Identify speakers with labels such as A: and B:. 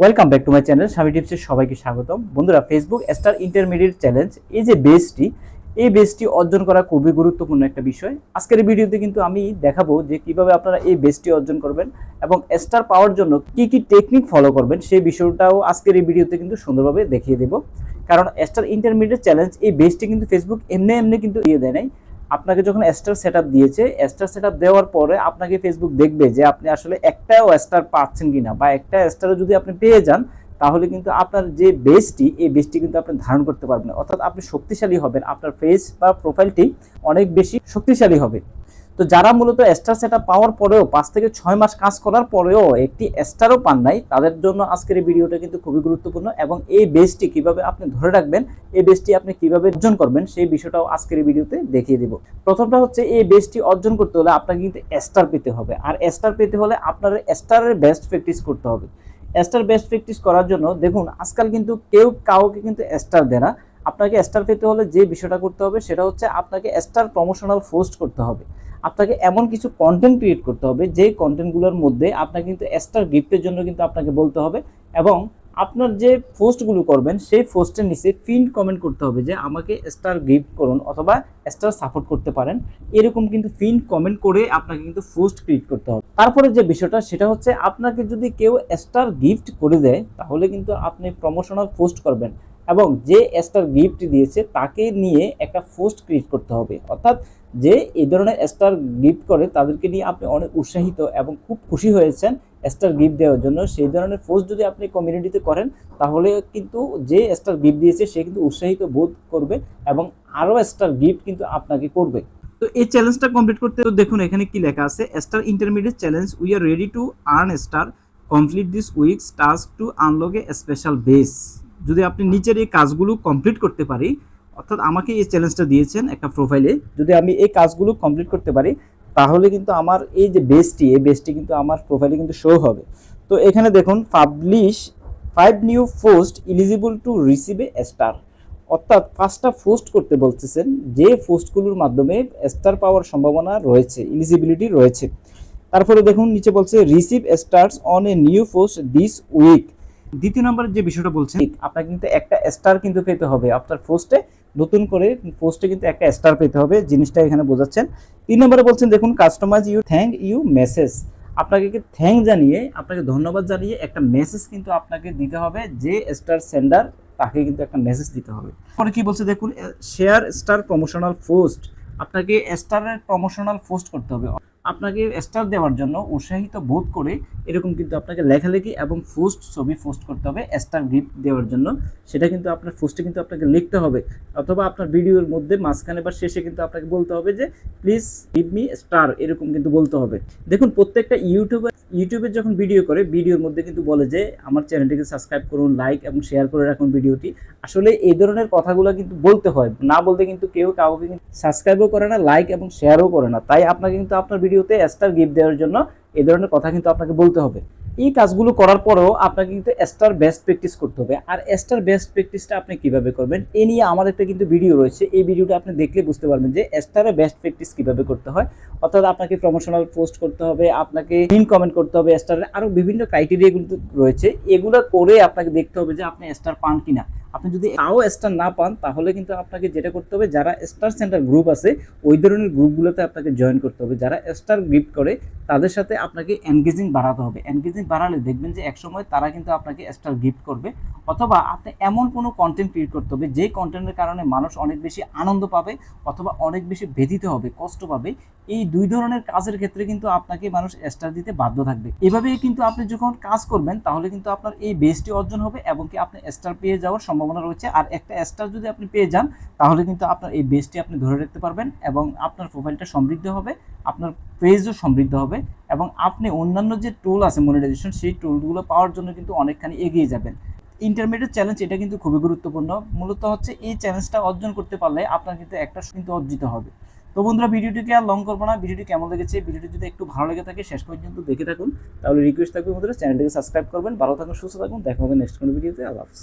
A: Welcome back to my channel স্বামী টিপসের সবাইকে স্বাগতম। বন্ধুরা ফেসবুক স্টার ইন্টারমিডিয়েট চ্যালেঞ্জ এই যে বেসটি এই বেসটি অর্জন করা খুবই গুরুত্বপূর্ণ একটা বিষয়। আজকের ভিডিওতে কিন্তু আমি দেখাবো যে কীভাবে আপনারা এই বেসটি অর্জন করবেন এবং স্টার পাওয়ার জন্য কি কি টেকনিক ফলো করবেন, সেই বিষয়টাও আজকের এই ভিডিওতে কিন্তু সুন্দরভাবে দেখিয়ে দেব। কারণ স্টার ইন্টারমিডিয়েট চ্যালেঞ্জ এই বেসটি কিন্তু ফেসবুক এমনি এমনি কিন্তু দিয়ে দেয় নাই। আপনাকে যখন স্টার সেট দিয়েছে স্টার সেট দেওয়ার পরে আপনাকে ফেসবুক দেখবে যে আপনি আসলে একটাও স্টার পাচ্ছেন কিনা বা একটা স্টারও যদি আপনি পেয়ে যান, তাহলে কিন্তু আপনার যে বেসটি এই বেসটি কিন্তু আপনি ধারণ করতে পারবেন অর্থাৎ আপনি শক্তিশালী হবেন। আপনার ফেস বা প্রোফাইলটি অনেক বেশি শক্তিশালী হবে। তো যারা মূলত স্টার সেটা পাওয়ার পরেও পাঁচ থেকে ছয় মাস কাজ করার পরেও একটি স্টারও পান নাই, তাদের জন্য আজকের এই ভিডিওটা কিন্তু খুবই গুরুত্বপূর্ণ এবং এই বেসটি কীভাবে আপনি ধরে রাখবেন, এই বেসটি আপনি কীভাবে অর্জন করবেন, সেই বিষয়টাও আজকের এই ভিডিওতে দেখিয়ে দিব। প্রথমটা হচ্ছে এই বেসটি অর্জন করতে হলে আপনাকে কিন্তু স্টার পেতে হবে। আর স্টার পেতে হলে আপনার স্টারের বেস্ট প্র্যাকটিস করতে হবে। স্টার বেস্ট প্র্যাকটিস করার জন্য দেখুন, আজকাল কিন্তু কেউ কাউকে কিন্তু স্টার দেয় না। আপনাকে স্টার পেতে হলে যে বিষয়টা করতে হবে, সেটা হচ্ছে আপনাকে স্টার প্রমোশনাল পোস্ট করতে হবে। আপনাকে এমন কিছু কন্টেন্ট ক্রিয়েট করতে হবে যে কন্টেন্টগুলোর মধ্যে আপনাকে কিন্তু স্টার গিফটের জন্য কিন্তু আপনাকে বলতে হবে এবং আপনার যে পোস্টগুলো করবেন, সেই পোস্টের নিচে পিন কমেন্ট করতে হবে যে আমাকে স্টার গিফট করুন অথবা স্টার সাপোর্ট করতে পারেন। এরকম কিন্তু পিন কমেন্ট করে আপনাকে কিন্তু পোস্ট ক্রিয়েট করতে হবে। তারপরে যে বিষয়টা, সেটা হচ্ছে আপনাকে যদি কেউ স্টার গিফট করে দেয়, তাহলে কিন্তু আপনি প্রমোশনাল পোস্ট করবেন। এবং যে স্টার গিফট দিয়েছে, তাকে নিয়ে একটা পোস্ট ক্রিয়েট করতে হবে। অর্থাৎ যে এই ধরনের স্টার গিফট করে, তাদেরকে নিয়ে আপনি অনেক উৎসাহিত এবং খুব খুশি হয়েছেন স্টার গিফট দেওয়ার জন্য। সেই ধরনের পোস্ট যদি আপনি কমিউনিটিতে করেন, তাহলে কিন্তু যে স্টার গিফট দিয়েছে, সে কিন্তু উৎসাহিত বোধ করবে এবং আরও স্টার গিফট কিন্তু আপনাকে করবে। তো এই চ্যালেঞ্জটা কমপ্লিট করতে তো দেখুন, এখানে কি লেখা আছে? Star intermediate challenge we are ready to earn star complete this weeks task to unlock a special base যদি আপনি নিচের এই কাজগুলো কমপ্লিট করতে পারি, অর্থাৎ আমাকে এই চ্যালেঞ্জটা দিয়েছেন একটা প্রোফাইলে যদি আমি এই কাজগুলো কমপ্লিট করতে পারি, তাহলে কিন্তু আমার এই যে বেসটি এই বেসটি কিন্তু আমার প্রোফাইলে কিন্তু শো হবে। তো এখানে দেখুন publish five new post eligible to receive a star অর্থাৎ পাঁচটা পোস্ট করতে বলতেছেন, যে পোস্টগুলোর মাধ্যমে স্টার পাওয়ার সম্ভাবনা রয়েছে ইলিজিবিলিটি রয়েছে। তারপরে দেখুন, নিচে বলছে receive stars on a new post this week দ্বিতীয় নম্বরের যে বিষয়টা বলছেন, আপনাকে কিন্তু একটা স্টার কিন্তু পেতে হবে। আপনার পোস্টে নতুন করে পোস্টে কিন্তু একটা স্টার পেতে হবে, জিনিসটা এখানে বোঝাচ্ছেন। তিন নম্বরে বলছেন, দেখুন customize you thank you message আপনাকে থ্যাংক জানিয়ে, আপনাকে ধন্যবাদ জানিয়ে একটা মেসেজ কিন্তু আপনাকে দিতে হবে, যে স্টার সেন্ডার তাকে কিন্তু একটা মেসেজ দিতে হবে। পরে কি বলছে, দেখুন শেয়ার স্টার প্রমোশনাল পোস্ট আপনাকে স্টারের প্রমোশনাল পোস্ট করতে হবে। আপনাকে স্টার দেওয়ার জন্য উৎসাহিত বোধ করে এরকম কিন্তু আপনাকে লেখালেখি এবং পোস্ট, ছবি পোস্ট করতে হবে স্টার গিফট দেওয়ার জন্য। সেটা কিন্তু আপনার পোস্টে কিন্তু আপনাকে লিখতে হবে। অথবা আপনার ভিডিওর মধ্যে মাঝখানে বা শেষে কিন্তু আপনাকে বলতে হবে যে প্লিজ গিভ মি স্টার এরকম কিন্তু বলতে হবে। দেখুন, প্রত্যেকটা ইউটিউবার ইউটিউবে যখন ভিডিও করে ভিডিওর মধ্যে কিন্তু বলে যে, আমার চ্যানেলটিকে সাবস্ক্রাইব করুন লাইক এবং শেয়ার করে রাখুন ভিডিওটি আসলে এই ধরনের কথাগুলো কিন্তু বলতে হয়। না বলতে কিন্তু কেউ কাউকে কিন্তু সাবস্ক্রাইবও করে না লাইক এবং শেয়ারও করে না। তাই আপনাকে কিন্তু আপনার ভিডিওতে স্টার গিফট দেওয়ার জন্য এই ধরনের কথা কিন্তু আপনাকে বলতে হবে। এই কাজগুলো করার পরেও আপনাকে কিন্তু স্টার বেস্ট প্র্যাকটিস করতে হবে। আর স্টার বেস্ট প্র্যাকটিসটা আপনি কীভাবে করবেন, এ নিয়ে আমার একটা কিন্তু ভিডিও রয়েছে। এই ভিডিওটা আপনি দেখলে বুঝতে পারবেন যে স্টারের বেস্ট প্র্যাকটিস কীভাবে করতে হয়। অর্থাৎ আপনাকে প্রমোশনাল পোস্ট করতে হবে, আপনাকে পিন কমেন্ট করতে হবে স্টারের আরও বিভিন্ন ক্রাইটেরিয়া কিন্তু রয়েছে। এগুলো করে আপনাকে দেখতে হবে যে আপনি স্টার পান কিনা। আপনি যদি তাও স্টার না পান, তাহলে কিন্তু আপনাকে যেটা করতে হবে, যারা স্টার সেন্টার গ্রুপ আছে, ওই ধরনের গ্রুপগুলোতে আপনাকে জয়েন করতে হবে। যারা স্টার গিফট করে, তাদের সাথে আপনাকে এনগেজিং বাড়াতে হবে। এনগেজিং বাড়ালে দেখবেন যে একসময় তারা কিন্তু আপনাকে স্টার গিফট করবে। অথবা আপনি এমন কোনো কন্টেন্ট ক্রিয়েট করতে হবে, যে কন্টেন্টের কারণে মানুষ অনেক বেশি আনন্দ পাবে, অথবা অনেক বেশি ব্যথিত হবে, কষ্ট পাবে। এই দুই ধরনের কাজের ক্ষেত্রে কিন্তু আপনাকে মানুষ স্টার দিতে বাধ্য থাকবে। এভাবে কিন্তু আপনি যখন কাজ করবেন, তাহলে কিন্তু আপনার এই বেসটি অর্জন হবে এবং কি আপনি স্টার পেয়ে যাওয়ার সম্ভাবনা রয়েছে। আর একটা স্টার যদি আপনি পেয়ে যান, তাহলে কিন্তু আপনার এই বেসটি আপনি ধরে রাখতে পারবেন এবং আপনার প্রোফাইলটা সমৃদ্ধ হবে, আপনার পেজও সমৃদ্ধ হবে এবং আপনি অন্যান্য যে টুল আছে মনিটাইজেশন সেই টুলগুলো পাওয়ার জন্য কিন্তু অনেকখানি এগিয়ে যাবেন। ইন্টারমিডিয়েট চ্যালেঞ্জ এটা কিন্তু খুবই গুরুত্বপূর্ণ। মূলত হচ্ছে এই চ্যালেঞ্জটা অর্জন করতে পারলে আপনার কিন্তু একটা কিন্তু অর্জিত হবে। তো বন্ধুরা, ভিডিওটিকে আর লং করব না। ভিডিওটি কেমন লেগেছে? ভিডিওটি যদি একটু ভালো লেগে থাকে, শেষ পর্যন্ত দেখে থাকুন। তাহলে রিকোয়েস্ট থাকবে বন্ধুরা চ্যানেলটিকে সাবস্ক্রাইব করবেন। ভালো থাকুন, সুস্থ থাকুন। দেখা হবে নেক্সট কোনো ভিডিওতে আল্লাহ হাফিজ।